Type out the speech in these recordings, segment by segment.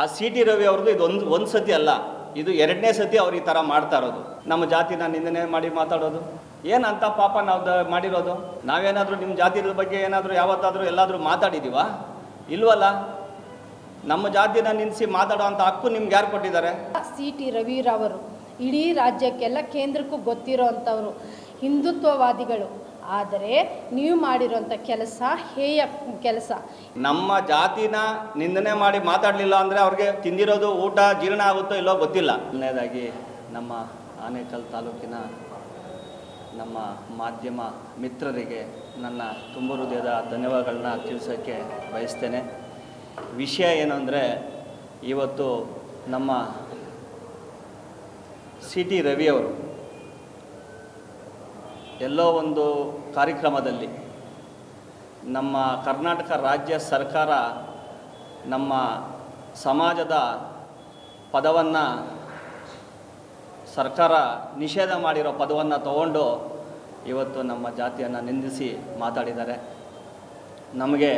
ಆ C T Ravi ಅವ್ರದ್ದು ಇದು ಒಂದು ಒಂದು ಸತಿ ಅಲ್ಲ. ಇದು ಎರಡನೇ ಸತಿ ಅವ್ರು ಈ ಥರ ಮಾಡ್ತಾ ಇರೋದು. ನಮ್ಮ ಜಾತಿನ ನಿಂದನೆ ಮಾಡಿ ಮಾತಾಡೋದು. ಏನಂತ ಪಾಪ ನಾವು ಮಾಡಿರೋದು? ನಾವೇನಾದರೂ ನಿಮ್ಮ ಜಾತಿಗಳ ಬಗ್ಗೆ ಏನಾದರೂ ಯಾವತ್ತಾದರೂ ಎಲ್ಲಾದರೂ ಮಾತಾಡಿದ್ದೀವ ಇಲ್ವಲ್ಲ? ನಮ್ಮ ಜಾತಿನ ನಿಲ್ಲಿಸಿ ಮಾತಾಡೋ ಅಂತ ಹಕ್ಕು ನಿಮ್ಗೆ ಯಾರು ಕೊಟ್ಟಿದ್ದಾರೆ? ಸಿ ಟಿ ರವಿರವರು. ಇಡೀ ರಾಜ್ಯಕ್ಕೆಲ್ಲ ಕೇಂದ್ರಕ್ಕೂ ಗೊತ್ತಿರೋ ಅಂಥವ್ರು ಹಿಂದುತ್ವವಾದಿಗಳು. ಆದರೆ ನೀವು ಮಾಡಿರುವಂತ ಕೆಲಸ ಹೇಯ ಕೆಲಸ. ನಮ್ಮ ಜಾತಿನ ನಿಂದನೆ ಮಾಡಿ ಮಾತಾಡಲಿಲ್ಲ ಅಂದರೆ ಅವ್ರಿಗೆ ತಿಂದಿರೋದು ಊಟ ಜೀರ್ಣ ಆಗುತ್ತೋ ಇಲ್ಲೋ ಗೊತ್ತಿಲ್ಲ. ಮೊದಲನೇದಾಗಿ ನಮ್ಮ ಆನೇಕಲ್ ತಾಲೂಕಿನ ನಮ್ಮ ಮಾಧ್ಯಮ ಮಿತ್ರರಿಗೆ ನನ್ನ ತುಂಬ ಹೃದಯದ ಧನ್ಯವಾದಗಳನ್ನ ತಿಳಿಸೋಕ್ಕೆ ಬಯಸ್ತೇನೆ. ವಿಷಯ ಏನು ಅಂದರೆ ಇವತ್ತು ನಮ್ಮ ಸಿ ಟಿ ರವಿಯವರು ಎಲ್ಲೋ ಒಂದು ಕಾರ್ಯಕ್ರಮದಲ್ಲಿ ನಮ್ಮ ಕರ್ನಾಟಕ ರಾಜ್ಯ ಸರ್ಕಾರ ನಮ್ಮ ಸಮಾಜದ ಪದವನ್ನು ಸರ್ಕಾರ ನಿಷೇಧ ಮಾಡಿರೋ ಪದವನ್ನು ತಗೊಂಡು ಇವತ್ತು ನಮ್ಮ ಜಾತಿಯನ್ನು ನಿಂದಿಸಿ ಮಾತಾಡಿದ್ದಾರೆ. ನಮಗೆ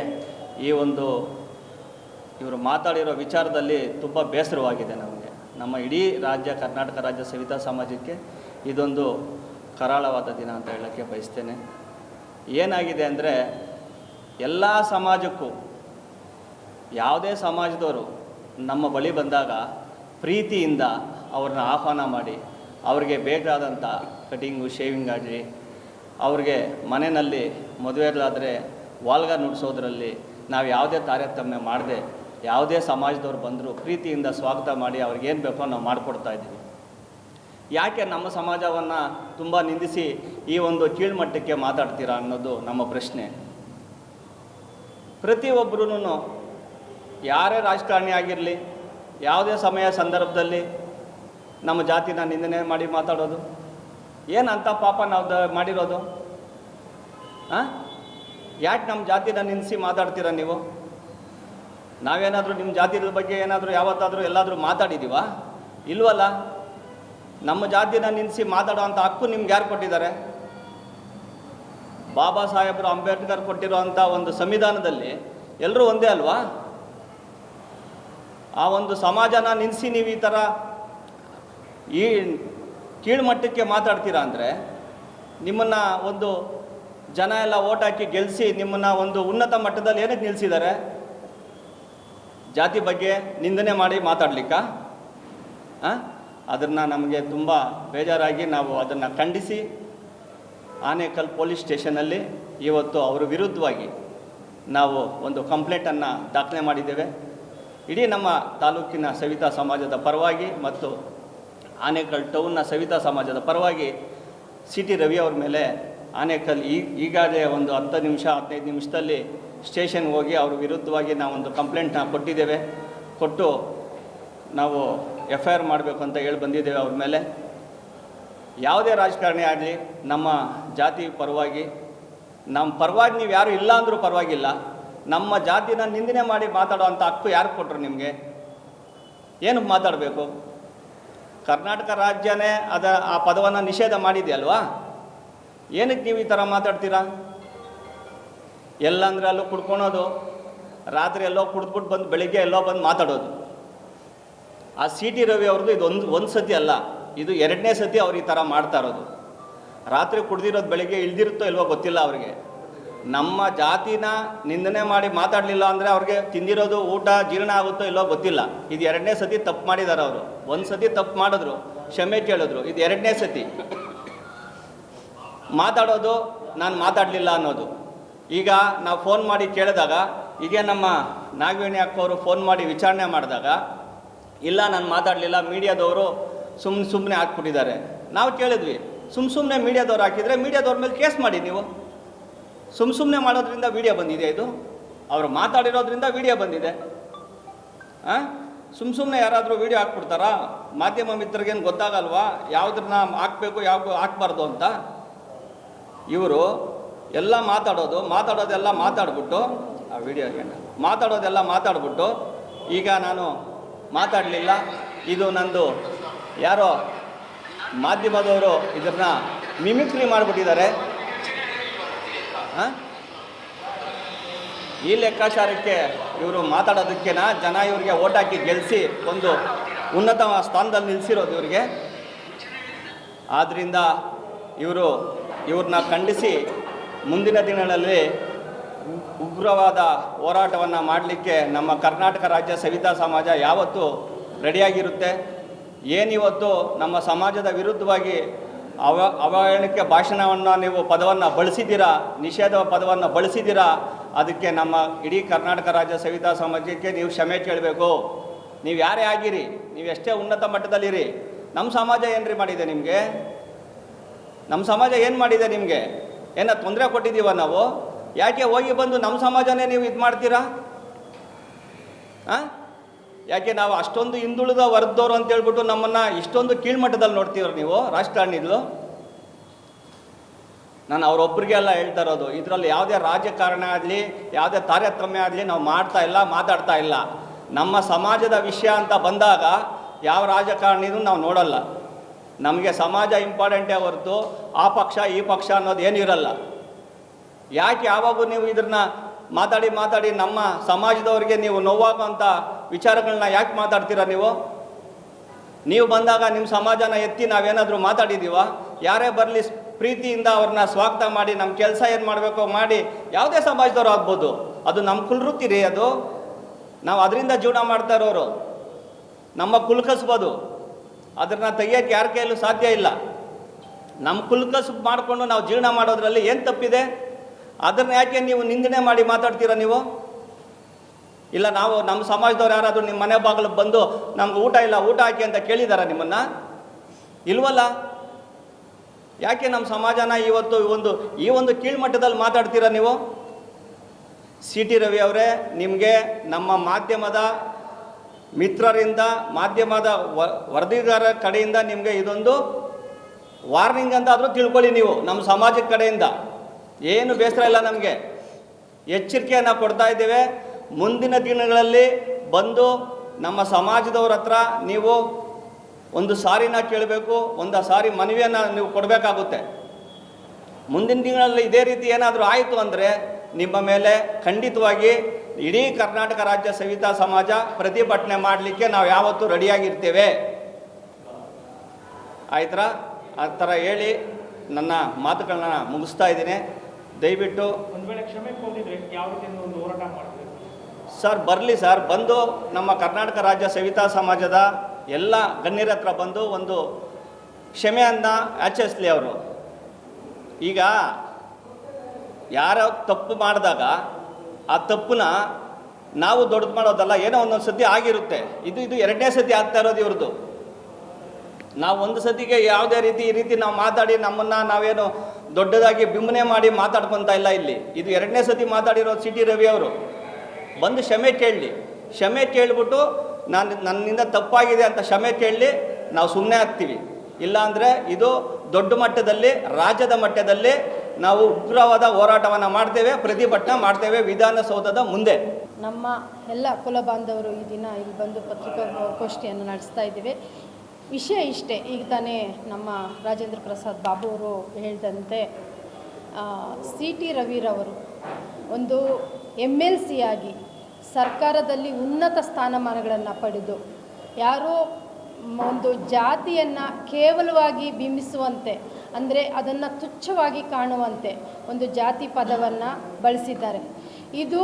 ಈ ಒಂದು ಇವರು ಮಾತಾಡಿರೋ ವಿಚಾರದಲ್ಲಿ ತುಂಬ ಬೇಸರವಾಗಿದೆ ನಮಗೆ. ನಮ್ಮ ಇಡೀ ರಾಜ್ಯ ಕರ್ನಾಟಕ ರಾಜ್ಯ ಸವಿತಾ ಸಮಾಜಕ್ಕೆ ಇದೊಂದು ಕರಾಳವಾದ ದಿನ ಅಂತ ಹೇಳೋಕ್ಕೆ ಬಯಸ್ತೇನೆ. ಏನಾಗಿದೆ ಅಂದರೆ ಎಲ್ಲ ಸಮಾಜಕ್ಕೂ, ಯಾವುದೇ ಸಮಾಜದವರು ನಮ್ಮ ಬಳಿ ಬಂದಾಗ ಪ್ರೀತಿಯಿಂದ ಅವ್ರನ್ನ ಆಹ್ವಾನ ಮಾಡಿ, ಅವ್ರಿಗೆ ಬೇಕಾದಂಥ ಕಟಿಂಗು, ಶೇವಿಂಗ್ ಆಗಲಿ, ಅವ್ರಿಗೆ ಮನೆಯಲ್ಲಿ ಮದುವೆಗಳಾದರೆ ವಾಲ್ಗ ನುಡಿಸೋದ್ರಲ್ಲಿ ನಾವು ಯಾವುದೇ ತಾರತಮ್ಯ ಮಾಡದೆ, ಯಾವುದೇ ಸಮಾಜದವ್ರು ಬಂದರೂ ಪ್ರೀತಿಯಿಂದ ಸ್ವಾಗತ ಮಾಡಿ ಅವ್ರಿಗೇನು ಬೇಕೋ ನಾವು ಮಾಡಿಕೊಡ್ತಾ ಇದ್ದೀವಿ. ಯಾಕೆ ನಮ್ಮ ಸಮಾಜವನ್ನು ತುಂಬ ನಿಂದಿಸಿ ಈ ಒಂದು ಕೀಳ್ಮಟ್ಟಕ್ಕೆ ಮಾತಾಡ್ತೀರಾ ಅನ್ನೋದು ನಮ್ಮ ಪ್ರಶ್ನೆ. ಪ್ರತಿಯೊಬ್ಬರೂ ಯಾರೇ ರಾಜಕಾರಣಿ ಆಗಿರಲಿ, ಯಾವುದೇ ಸಮಯ ಸಂದರ್ಭದಲ್ಲಿ ನಮ್ಮ ಜಾತಿನ ನಿಂದನೆ ಮಾಡಿ ಮಾತಾಡೋದು. ಏನಂತ ಪಾಪ ನಾವು ಮಾಡಿರೋದು? ಹಾಂ ಯಾಕೆ ನಮ್ಮ ಜಾತಿನ ನಿಂದಿಸಿ ಮಾತಾಡ್ತೀರಾ ನೀವು? ನಾವೇನಾದರೂ ನಿಮ್ಮ ಜಾತಿ ಬಗ್ಗೆ ಏನಾದರೂ ಯಾವತ್ತಾದರೂ ಎಲ್ಲಾದರೂ ಮಾತಾಡಿದ್ದೀವಾ ಇಲ್ವಲ್ಲ? ನಮ್ಮ ಜಾತಿನ ನಿಲ್ಲಿಸಿ ಮಾತಾಡೋ ಅಂಥ ಹಕ್ಕು ನಿಮ್ಗೆ ಯಾರು ಕೊಟ್ಟಿದ್ದಾರೆ? ಬಾಬಾ ಸಾಹೇಬರು ಅಂಬೇಡ್ಕರ್ ಕೊಟ್ಟಿರುವಂಥ ಒಂದು ಸಂವಿಧಾನದಲ್ಲಿ ಎಲ್ಲರೂ ಒಂದೇ ಅಲ್ವಾ? ಆ ಒಂದು ಸಮಾಜನ ನಿಲ್ಲಿಸಿ ನೀವು ಈ ಥರ ಈ ಕೀಳ್ಮಟ್ಟಕ್ಕೆ ಮಾತಾಡ್ತೀರಾ ಅಂದರೆ ನಿಮ್ಮನ್ನು ಒಂದು ಜನ ಎಲ್ಲ ಓಟ್ ಹಾಕಿ ಗೆಲ್ಲಿಸಿ ನಿಮ್ಮನ್ನು ಒಂದು ಉನ್ನತ ಮಟ್ಟದಲ್ಲಿ ಏನಕ್ಕೆ ನಿಲ್ಲಿಸಿದ್ದಾರೆ ಜಾತಿ ಬಗ್ಗೆ ನಿಂದನೆ ಮಾಡಿ ಮಾತಾಡ್ಲಿಕ್ಕ? ಹಾಂ ಅದನ್ನು ನಮಗೆ ತುಂಬ ಬೇಜಾರಾಗಿ ನಾವು ಅದನ್ನು ಖಂಡಿಸಿ ಆನೇಕಲ್ ಪೊಲೀಸ್ ಸ್ಟೇಷನಲ್ಲಿ ಇವತ್ತು ಅವರ ವಿರುದ್ಧವಾಗಿ ನಾವು ಒಂದು ಕಂಪ್ಲೇಂಟನ್ನು ದಾಖಲೆ ಮಾಡಿದ್ದೇವೆ. ಇಡೀ ನಮ್ಮ ತಾಲೂಕಿನ ಸವಿತಾ ಸಮಾಜದ ಪರವಾಗಿ ಮತ್ತು ಆನೇಕಲ್ ಟೌನ್ನ ಸವಿತಾ ಸಮಾಜದ ಪರವಾಗಿ ಸಿ ಟಿ ರವಿ ಅವ್ರ ಮೇಲೆ ಆನೇಕಲ್ ಈಗಾಗಲೇ ಒಂದು ಹತ್ತು ನಿಮಿಷ, ಹದಿನೈದು ನಿಮಿಷದಲ್ಲಿ ಸ್ಟೇಷನ್ಗೆ ಹೋಗಿ ಅವ್ರ ವಿರುದ್ಧವಾಗಿ ನಾವೊಂದು ಕಂಪ್ಲೇಂಟ್ನ ಕೊಟ್ಟಿದ್ದೇವೆ. ಕೊಟ್ಟು ನಾವು ಎಫ್ ಐ ಆರ್ ಮಾಡಬೇಕು ಅಂತ ಹೇಳಿ ಬಂದಿದ್ದೇವೆ ಅವ್ರ ಮೇಲೆ. ಯಾವುದೇ ರಾಜಕಾರಣಿ ಆಗಲಿ, ನಮ್ಮ ಜಾತಿ ಪರವಾಗಿ, ನಮ್ಮ ಪರವಾಗಿ ನೀವು ಯಾರು ಇಲ್ಲ ಅಂದರೂ ಪರವಾಗಿಲ್ಲ. ನಮ್ಮ ಜಾತಿನ ನಿಂದನೆ ಮಾಡಿ ಮಾತಾಡೋ ಅಂಥ ಹಕ್ಕು ಯಾರು ಕೊಟ್ಟರು ನಿಮಗೆ? ಏನು ಮಾತಾಡಬೇಕು? ಕರ್ನಾಟಕ ರಾಜ್ಯನೇ ಅದ, ಆ ಪದವನ್ನು ನಿಷೇಧ ಮಾಡಿದೆಯಲ್ವಾ? ಏನಕ್ಕೆ ನೀವು ಈ ಥರ ಮಾತಾಡ್ತೀರಾ? ಎಲ್ಲಂದ್ರೆ ಅಲ್ಲೂ ಕುಡ್ಕೊಳೋದು, ರಾತ್ರಿ ಎಲ್ಲೋ ಕುಡಿದ್ಬಿಟ್ಟು ಬಂದು ಬೆಳಿಗ್ಗೆ ಎಲ್ಲೋ ಬಂದು ಮಾತಾಡೋದು. ಆ ಸಿ ಟಿ ರವಿ ಅವ್ರದ್ದು ಇದು ಒಂದು ಒಂದು ಸತಿ ಅಲ್ಲ, ಇದು ಎರಡನೇ ಸತಿ ಅವ್ರು ಈ ಥರ ಮಾಡ್ತಾ ಇರೋದು. ರಾತ್ರಿ ಕುಡ್ದಿರೋದು ಬೆಳಿಗ್ಗೆ ಇಳ್ದಿರುತ್ತೋ ಇಲ್ವೋ ಗೊತ್ತಿಲ್ಲ ಅವ್ರಿಗೆ. ನಮ್ಮ ಜಾತಿನ ನಿಂದನೆ ಮಾಡಿ ಮಾತಾಡಲಿಲ್ಲ ಅಂದರೆ ಅವ್ರಿಗೆ ತಿಂದಿರೋದು ಊಟ ಜೀರ್ಣ ಆಗುತ್ತೋ ಇಲ್ಲೋ ಗೊತ್ತಿಲ್ಲ. ಇದು ಎರಡನೇ ಸತಿ ತಪ್ಪು ಮಾಡಿದ್ದಾರೆ ಅವರು. ಒಂದು ಸತಿ ತಪ್ಪು ಮಾಡಿದ್ರು, ಕ್ಷಮೆ ಕೇಳಿದ್ರು, ಇದು ಎರಡನೇ ಸತಿ. ಮಾತಾಡೋದು, ನಾನು ಮಾತಾಡಲಿಲ್ಲ ಅನ್ನೋದು. ಈಗ ನಾವು ಫೋನ್ ಮಾಡಿ ಕೇಳಿದಾಗ ಈಗ ನಮ್ಮ ನಾಗವೇಣಿ ಅಕ್ಕವರು ಫೋನ್ ಮಾಡಿ ವಿಚಾರಣೆ ಮಾಡಿದಾಗ ಇಲ್ಲ, ನಾನು ಮಾತಾಡಲಿಲ್ಲ, ಮೀಡಿಯಾದವರು ಸುಮ್ಮನೆ ಸುಮ್ಮನೆ ಹಾಕ್ಬಿಟ್ಟಿದ್ದಾರೆ. ನಾವು ಕೇಳಿದ್ವಿ ಸುಮ್ಮ ಸುಮ್ಮನೆ ಮೀಡಿಯಾದವ್ರು ಹಾಕಿದರೆ ಮೀಡಿಯಾದವ್ರ ಮೇಲೆ ಕೇಸ್ ಮಾಡಿ ನೀವು. ಸುಮ್ಮ ಸುಮ್ಮನೆ ಮಾಡೋದ್ರಿಂದ ವಿಡಿಯೋ ಬಂದಿದೆ ಇದು. ಅವರು ಮಾತಾಡಿರೋದ್ರಿಂದ ವಿಡಿಯೋ ಬಂದಿದೆ. ಹಾಂ ಸುಮ್ಮ ಸುಮ್ಮನೆ ಯಾರಾದರೂ ವಿಡಿಯೋ ಹಾಕ್ಬಿಡ್ತಾರಾ? ಮಾಧ್ಯಮ ಮಿತ್ರರಿಗೇನು ಗೊತ್ತಾಗಲ್ವಾ? ಯಾವುದನ್ನ ಹಾಕಬೇಕು, ಯಾವ ಹಾಕ್ಬಾರ್ದು ಅಂತ? ಇವರು ಎಲ್ಲ ಮಾತಾಡೋದು, ಮಾತಾಡೋದೆಲ್ಲ ಮಾತಾಡ್ಬಿಟ್ಟು, ಆ ವಿಡಿಯೋಗೆ ಮಾತಾಡೋದೆಲ್ಲ ಮಾತಾಡ್ಬಿಟ್ಟು, ಈಗ ನಾನು ಮಾತಾಡಲಿಲ್ಲ. ಇದು ನಂದು ಯಾರೋ ಮಾಧ್ಯಮದವರು ಇದನ್ನ ಮಿಮಿಕ್ರಿ ಮಾಡಿಬಿಟ್ಟಿದ್ದಾರೆ. ಈ ಲೆಕ್ಕಾಚಾರಕ್ಕೆ ಇವರು ಮಾತಾಡೋದಕ್ಕೆನಾ? ಜನ ಇವರಿಗೆ ಓಟ್ ಹಾಕಿ ಗೆಲ್ಲಿಸಿ ಒಂದು ಉನ್ನತ ಸ್ಥಾನದಲ್ಲಿ ನಿಲ್ಲಿಸಿರೋದು ಇವರಿಗೆ. ಆದ್ದರಿಂದ ಇವರು ಇವ್ರನ್ನ ಖಂಡಿಸಿ ಮುಂದಿನ ದಿನಗಳಲ್ಲಿ ಉಗ್ರವಾದ ಹೋರಾಟವನ್ನು ಮಾಡಲಿಕ್ಕೆ ನಮ್ಮ ಕರ್ನಾಟಕ ರಾಜ್ಯ ಸವಿತಾ ಸಮಾಜ ಯಾವತ್ತೂ ರೆಡಿಯಾಗಿರುತ್ತೆ. ಏನಿವತ್ತು ನಮ್ಮ ಸಮಾಜದ ವಿರುದ್ಧವಾಗಿ ಅವ, ಅವಹೇಳನಕ್ಕೆ ಭಾಷಣವನ್ನು ನೀವು ಪದವನ್ನು ಬಳಸಿದ್ದೀರಾ ನಿಷೇಧ ಪದವನ್ನು ಬಳಸಿದ್ದೀರಾ, ಅದಕ್ಕೆ ನಮ್ಮ ಇಡೀ ಕರ್ನಾಟಕ ರಾಜ್ಯ ಸವಿತಾ ಸಮಾಜಕ್ಕೆ ನೀವು ಕ್ಷಮೆ ಕೇಳಬೇಕು. ನೀವು ಯಾರೇ ಆಗಿರಿ, ನೀವು ಎಷ್ಟೇ ಉನ್ನತ ಮಟ್ಟದಲ್ಲಿರಿ ನಮ್ಮ ಸಮಾಜ ಏನ್ರಿ ಮಾಡಿದೆ ನಿಮಗೆ? ನಮ್ಮ ಸಮಾಜ ಏನು ಮಾಡಿದೆ ನಿಮಗೆ? ಏನೋ ತೊಂದರೆ ಕೊಟ್ಟಿದ್ದೀವ ನಾವು? ಯಾಕೆ ಹೋಗಿ ಬಂದು ನಮ್ಮ ಸಮಾಜನೇ ನೀವು ಇದು ಮಾಡ್ತೀರಾ? ಹಾಂ ಯಾಕೆ ನಾವು ಅಷ್ಟೊಂದು ಹಿಂದುಳಿದ ವರ್ದವರು ಅಂತ ಹೇಳ್ಬಿಟ್ಟು ನಮ್ಮನ್ನು ಇಷ್ಟೊಂದು ಕೀಳ್ಮಟ್ಟದಲ್ಲಿ ನೋಡ್ತೀವ್ರ ನೀವು ರಾಜಕಾರಣಿಗಳು ನಾನು ಅವರೊಬ್ಬರಿಗೆ ಎಲ್ಲ ಹೇಳ್ತಾ ಇರೋದು, ಇದರಲ್ಲಿ ಯಾವುದೇ ರಾಜಕಾರಣ ಆಗಲಿ, ಯಾವುದೇ ತಾರತಮ್ಯ ಆಗಲಿ ನಾವು ಮಾಡ್ತಾ ಇಲ್ಲ, ಮಾತಾಡ್ತಾ ಇಲ್ಲ. ನಮ್ಮ ಸಮಾಜದ ವಿಷಯ ಅಂತ ಬಂದಾಗ ಯಾವ ರಾಜಕಾರಣಿನೂ ನಾವು ನೋಡಲ್ಲ. ನಮಗೆ ಸಮಾಜ ಇಂಪಾರ್ಟೆಂಟೇ ಹೊರತು ಆ ಪಕ್ಷ ಈ ಪಕ್ಷ ಅನ್ನೋದು ಏನೂ ಇರಲ್ಲ. ಯಾಕೆ ಯಾವಾಗೂ ನೀವು ಇದನ್ನ ಮಾತಾಡಿ ಮಾತಾಡಿ ನಮ್ಮ ಸಮಾಜದವರಿಗೆ ನೀವು ನೋವಾಗುವಂಥ ವಿಚಾರಗಳನ್ನ ಯಾಕೆ ಮಾತಾಡ್ತೀರಾ ನೀವು? ನೀವು ಬಂದಾಗ ನಿಮ್ಮ ಸಮಾಜನ ಎತ್ತಿ ನಾವೇನಾದರೂ ಮಾತಾಡಿದ್ದೀವ ಯಾರೇ ಬರಲಿ ಪ್ರೀತಿಯಿಂದ ಅವ್ರನ್ನ ಸ್ವಾಗತ ಮಾಡಿ ನಮ್ಮ ಕೆಲಸ ಏನು ಮಾಡಬೇಕೋ ಮಾಡಿ ಯಾವುದೇ ಸಮಾಜದವ್ರು ಆಗ್ಬೋದು. ಅದು ನಮ್ಮ ರೀ ಅದು. ನಾವು ಅದರಿಂದ ಜೀವನ ಮಾಡ್ತಾ ಇರೋರು. ನಮ್ಮ ಕುಲ್ಕಸ್ಬೋದು ಅದನ್ನು ತೆಗಿಯೋಕ್ಕೆ ಯಾರ ಕೈಯಲ್ಲೂ ಸಾಧ್ಯ ಇಲ್ಲ. ನಮ್ಮ ಕುಲ್ಕಸ್ ಮಾಡಿಕೊಂಡು ನಾವು ಜೀವನ ಮಾಡೋದ್ರಲ್ಲಿ ಏನು ತಪ್ಪಿದೆ? ಅದನ್ನು ಯಾಕೆ ನೀವು ನಿಂದನೆ ಮಾಡಿ ಮಾತಾಡ್ತೀರಾ ನೀವು? ಇಲ್ಲ, ನಾವು ನಮ್ಮ ಸಮಾಜದವ್ರು ಯಾರಾದರೂ ನಿಮ್ಮ ಮನೆ ಬಾಗಿಲು ಬಂದು ನಮ್ಗೆ ಊಟ ಇಲ್ಲ, ಊಟ ಹಾಕಿ ಅಂತ ಕೇಳಿದಾರ ನಿಮ್ಮನ್ನು? ಇಲ್ವಲ್ಲ? ಯಾಕೆ ನಮ್ಮ ಸಮಾಜನ ಇವತ್ತು ಒಂದು, ಈ ಒಂದು ಕೀಳ್ಮಟ್ಟದಲ್ಲಿ ಮಾತಾಡ್ತೀರಾ ನೀವು? ಸಿ ಟಿ ರವಿ ಅವರೇ, ನಿಮಗೆ ನಮ್ಮ ಮಾಧ್ಯಮದ ಮಿತ್ರರಿಂದ, ಮಾಧ್ಯಮದ ವ- ವರದಿಗಾರ ಕಡೆಯಿಂದ ನಿಮಗೆ ಇದೊಂದು ವಾರ್ನಿಂಗ್ ಅಂತ ಆದರೂ ತಿಳ್ಕೊಳ್ಳಿ ನೀವು, ನಮ್ಮ ಸಮಾಜದ ಕಡೆಯಿಂದ. ಏನು ಬೇಸರ ಇಲ್ಲ ನಮಗೆ. ಎಚ್ಚರಿಕೆಯನ್ನು ಕೊಡ್ತಾ ಇದ್ದೇವೆ. ಮುಂದಿನ ದಿನಗಳಲ್ಲಿ ಬಂದು ನಮ್ಮ ಸಮಾಜದವ್ರ ಹತ್ರ ನೀವು ಒಂದು ಸಾರಿನ ಕೇಳಬೇಕು, ಒಂದು ಸಾರಿ ಮನವಿಯನ್ನು ನೀವು ಕೊಡಬೇಕಾಗುತ್ತೆ. ಮುಂದಿನ ದಿನಗಳಲ್ಲಿ ಇದೇ ರೀತಿ ಏನಾದರೂ ಆಯಿತು ಅಂದರೆ ನಿಮ್ಮ ಮೇಲೆ ಖಂಡಿತವಾಗಿ ಇಡೀ ಕರ್ನಾಟಕ ರಾಜ್ಯ ಸವಿತಾ ಸಮಾಜ ಪ್ರತಿಭಟನೆ ಮಾಡಲಿಕ್ಕೆ ನಾವು ಯಾವತ್ತೂ ರೆಡಿಯಾಗಿರ್ತೇವೆ. ಆಯ್ತಾ ಆ ಥರ ಹೇಳಿ ನನ್ನ ಮಾತುಗಳನ್ನ ಮುಗಿಸ್ತಾ ಇದ್ದೀನಿ. ದಯವಿಟ್ಟು ಒಂದು ವೇಳೆ ಕ್ಷಮೆ ಕೋರಿದ್ರೆ ಯಾವ ರೀತಿ ಒಂದು ಹೋರಾಟ ಮಾಡಿದ್ರೆ ಸರ್ ಬರಲಿ ಸರ್. ಬಂದು ನಮ್ಮ ಕರ್ನಾಟಕ ರಾಜ್ಯ ಸವಿತಾ ಸಮಾಜದ ಎಲ್ಲ ಗಣ್ಯರ ಹತ್ರ ಬಂದು ಒಂದು ಕ್ಷಮೆಯನ್ನು ಆಚರಿಸಲಿ ಅವರು. ಈಗ ಯಾರ ತಪ್ಪು ಮಾಡಿದಾಗ ಆ ತಪ್ಪನ್ನ ನಾವು ದೊಡ್ಡದು ಮಾಡೋದಲ್ಲ ಏನೋ ಒಂದೊಂದು ಸತಿ ಆಗಿರುತ್ತೆ. ಇದು ಇದು ಎರಡನೇ ಸತಿ ಆಗ್ತಾ ಇರೋದು ಇವ್ರದ್ದು. ನಾವು ಒಂದು ಸತಿಗೆ ಯಾವುದೇ ರೀತಿ ಈ ರೀತಿ ನಾವು ಮಾತಾಡಿ ನಮ್ಮನ್ನ ನಾವೇನು ದೊಡ್ಡದಾಗಿ ಬಿಂಬನೆ ಮಾಡಿ ಮಾತಾಡ್ಕೊತಾ ಇಲ್ಲ ಇಲ್ಲಿ. ಇದು ಎರಡನೇ ಸತಿ ಮಾತಾಡಿರೋ ಸಿ ರವಿ ಅವರು. ಬಂದು ಕ್ಷಮೆ ಕೇಳಲಿ. ಕ್ಷಮೆ ಕೇಳಿಬಿಟ್ಟು ನಾನು ನನ್ನಿಂದ ತಪ್ಪಾಗಿದೆ ಅಂತ ಕ್ಷಮೆ ಕೇಳಲಿ, ನಾವು ಸುಮ್ಮನೆ ಆಗ್ತೀವಿ. ಇಲ್ಲಾಂದರೆ ಇದು ದೊಡ್ಡ ಮಟ್ಟದಲ್ಲಿ, ರಾಜ್ಯದ ಮಟ್ಟದಲ್ಲಿ ನಾವು ಉಗ್ರವಾದ ಹೋರಾಟವನ್ನು ಮಾಡ್ತೇವೆ, ಪ್ರತಿಭಟನೆ ಮಾಡ್ತೇವೆ ವಿಧಾನಸೌಧದ ಮುಂದೆ. ನಮ್ಮ ಎಲ್ಲ ಕುಲ ಬಾಂಧವರು ಈ ದಿನ ಇಲ್ಲಿ ಬಂದು ಪತ್ರಿಕಾಗೋಷ್ಠಿಯನ್ನು ನಡೆಸ್ತಾ ಇದ್ದೀವಿ. ವಿಷಯ ಇಷ್ಟೇ. ಈಗ ತಾನೇ ನಮ್ಮ ರಾಜೇಂದ್ರ ಪ್ರಸಾದ್ ಬಾಬು ಅವರು ಹೇಳಿದಂತೆ ಸಿ ಟಿ ರವಿರವರು ಒಂದು ಎಂ ಎಲ್ ಸಿ ಆಗಿ ಸರ್ಕಾರದಲ್ಲಿ ಉನ್ನತ ಸ್ಥಾನಮಾನಗಳನ್ನು ಪಡೆದು, ಯಾರೋ ಒಂದು ಜಾತಿಯನ್ನು ಕೇವಲವಾಗಿ ಬಿಂಬಿಸುವಂತೆ, ಅಂದರೆ ಅದನ್ನು ತುಚ್ಛವಾಗಿ ಕಾಣುವಂತೆ ಒಂದು ಜಾತಿ ಪದವನ್ನು ಬಳಸಿದ್ದಾರೆ. ಇದು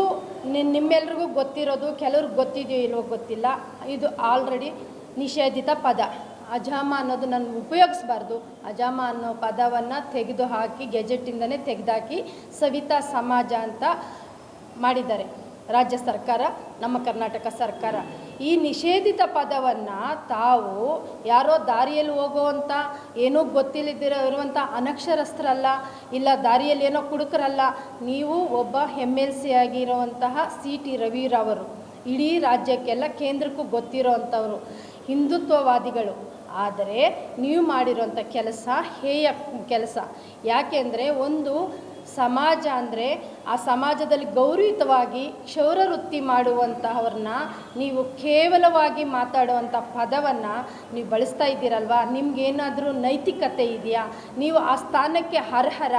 ನಿಮ್ಮೆಲ್ರಿಗೂ ಗೊತ್ತಿರೋದು, ಕೆಲವ್ರಿಗೆ ಗೊತ್ತಿದೆಯೋ ಇಲ್ವೋ ಗೊತ್ತಿಲ್ಲ. ಇದು ಆಲ್ರೆಡಿ ನಿಷೇಧಿತ ಪದ. ಅಜಾಮ ಅನ್ನೋದು ನಾನು ಉಪಯೋಗಿಸ್ಬಾರ್ದು. ಅಜಾಮ ಅನ್ನೋ ಪದವನ್ನು ತೆಗೆದು ಹಾಕಿ, ಗೆಜೆಟ್ಟಿಂದನೇ ತೆಗೆದಾಕಿ ಸವಿತಾ ಸಮಾಜ ಅಂತ ಮಾಡಿದ್ದಾರೆ. ರಾಜ್ಯ ಸರ್ಕಾರ, ನಮ್ಮ ಕರ್ನಾಟಕ ಸರ್ಕಾರ. ಈ ನಿಷೇಧಿತ ಪದವನ್ನು ತಾವು ಯಾರೋ ದಾರಿಯಲ್ಲಿ ಹೋಗುವಂಥ ಏನೂ ಗೊತ್ತಿಲ್ಲದಿರೋ ಇರುವಂಥ ಅನಕ್ಷರಸ್ಥರಲ್ಲ, ಇಲ್ಲ ದಾರಿಯಲ್ಲಿ ಏನೋ ಕುಡುಕರಲ್ಲ, ನೀವು ಒಬ್ಬ ಎಂ ಎಲ್ ಸಿ ಆಗಿರುವಂತಹ ಸಿ ಟಿ ರವಿರವರು ಇಡೀ ರಾಜ್ಯಕ್ಕೆಲ್ಲ ಕೇಂದ್ರಕ್ಕೂ ಗೊತ್ತಿರೋ ಅಂಥವ್ರು ಹಿಂದುತ್ವವಾದಿಗಳು. ಆದರೆ ನೀವು ಮಾಡಿರುವಂಥ ಕೆಲಸ ಹೇಯ ಕೆಲಸ. ಯಾಕೆಂದರೆ ಒಂದು ಸಮಾಜ ಅಂದರೆ ಆ ಸಮಾಜದಲ್ಲಿ ಗೌರವಯುತವಾಗಿ ಕ್ಷೌರ ವೃತ್ತಿ ಮಾಡುವಂತಹವ್ರನ್ನ ನೀವು ಕೇವಲವಾಗಿ ಮಾತಾಡುವಂಥ ಪದವನ್ನು ನೀವು ಬಳಸ್ತಾ ಇದ್ದೀರಲ್ವಾ? ನಿಮಗೇನಾದರೂ ನೈತಿಕತೆ ಇದೆಯಾ? ನೀವು ಆ ಸ್ಥಾನಕ್ಕೆ ಅರ್ಹರ?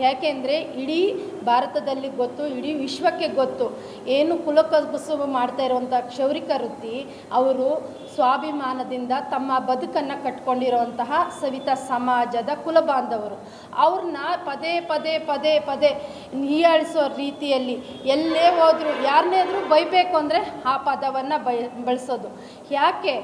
ಯಾಕೆಂದರೆ ಇಡೀ ಭಾರತದಲ್ಲಿ ಗೊತ್ತು, ಇಡೀ ವಿಶ್ವಕ್ಕೆ ಗೊತ್ತು. ಏನು ಕುಲಕಸು ಮಾಡ್ತಾ ಇರುವಂಥ ಕ್ಷೌರಿಕ ವೃತ್ತಿ, ಅವರು ಸ್ವಾಭಿಮಾನದಿಂದ ತಮ್ಮ ಬದುಕನ್ನು ಕಟ್ಕೊಂಡಿರುವಂತಹ ಸವಿತಾ ಸಮಾಜದ ಕುಲಬಾಂಧವರು. ಅವ್ರನ್ನ ಪದೇ ಪದೇ ಪದೇ ಪದೇ ಹೀಯಾಳಿಸೋ ರೀತಿಯಲ್ಲಿ ಎಲ್ಲೇ ಹೋದರೂ ಯಾರನ್ನೇ ಆದರೂ ಬೈಬೇಕು ಅಂದರೆ ಆ ಪದವನ್ನು ಬೈ ಬಳಸೋದು. ಯಾಕೆ?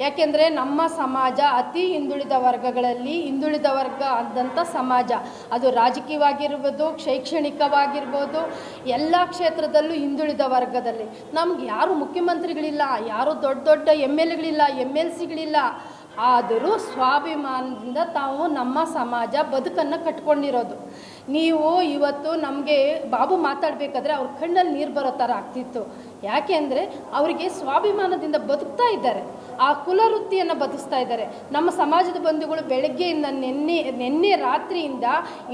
ಯಾಕೆಂದರೆ ನಮ್ಮ ಸಮಾಜ ಅತಿ ಹಿಂದುಳಿದ ವರ್ಗಗಳಲ್ಲಿ ಹಿಂದುಳಿದ ವರ್ಗ ಆದಂಥ ಸಮಾಜ. ಅದು ರಾಜಕೀಯವಾಗಿರ್ಬೋದು, ಶೈಕ್ಷಣಿಕವಾಗಿರ್ಬೋದು, ಎಲ್ಲ ಕ್ಷೇತ್ರದಲ್ಲೂ ಹಿಂದುಳಿದ ವರ್ಗದಲ್ಲಿ. ನಮ್ಗೆ ಯಾರು ಮುಖ್ಯಮಂತ್ರಿಗಳಿಲ್ಲ, ಯಾರು ದೊಡ್ಡ ದೊಡ್ಡ ಎಂ ಎಲ್ ಎಗಳಿಲ್ಲ, ಎಂ ಎಲ್ ಸಿಗಳಿಲ್ಲ. ಆದರೂ ಸ್ವಾಭಿಮಾನದಿಂದ ತಾವು ನಮ್ಮ ಸಮಾಜ ಬದುಕನ್ನು ಕಟ್ಕೊಂಡಿರೋದು. ನೀವು ಇವತ್ತು ನಮಗೆ ಬಾಬು ಮಾತಾಡಬೇಕಾದ್ರೆ ಅವ್ರ ಕಣ್ಣಲ್ಲಿ ನೀರು ಬರೋ ಥರ ಆಗ್ತಿತ್ತು. ಯಾಕೆ ಅಂದರೆ ಅವರಿಗೆ ಸ್ವಾಭಿಮಾನದಿಂದ ಬದುಕ್ತಾ ಇದ್ದಾರೆ. ಆ ಕುಲವೃತ್ತಿಯನ್ನು ಬದುಕ್ತಾ ಇದ್ದಾರೆ. ನಮ್ಮ ಸಮಾಜದ ಬಂಧುಗಳು ಬೆಳಗ್ಗೆಯಿಂದ ನಿನ್ನೆ ನಿನ್ನೆ ರಾತ್ರಿಯಿಂದ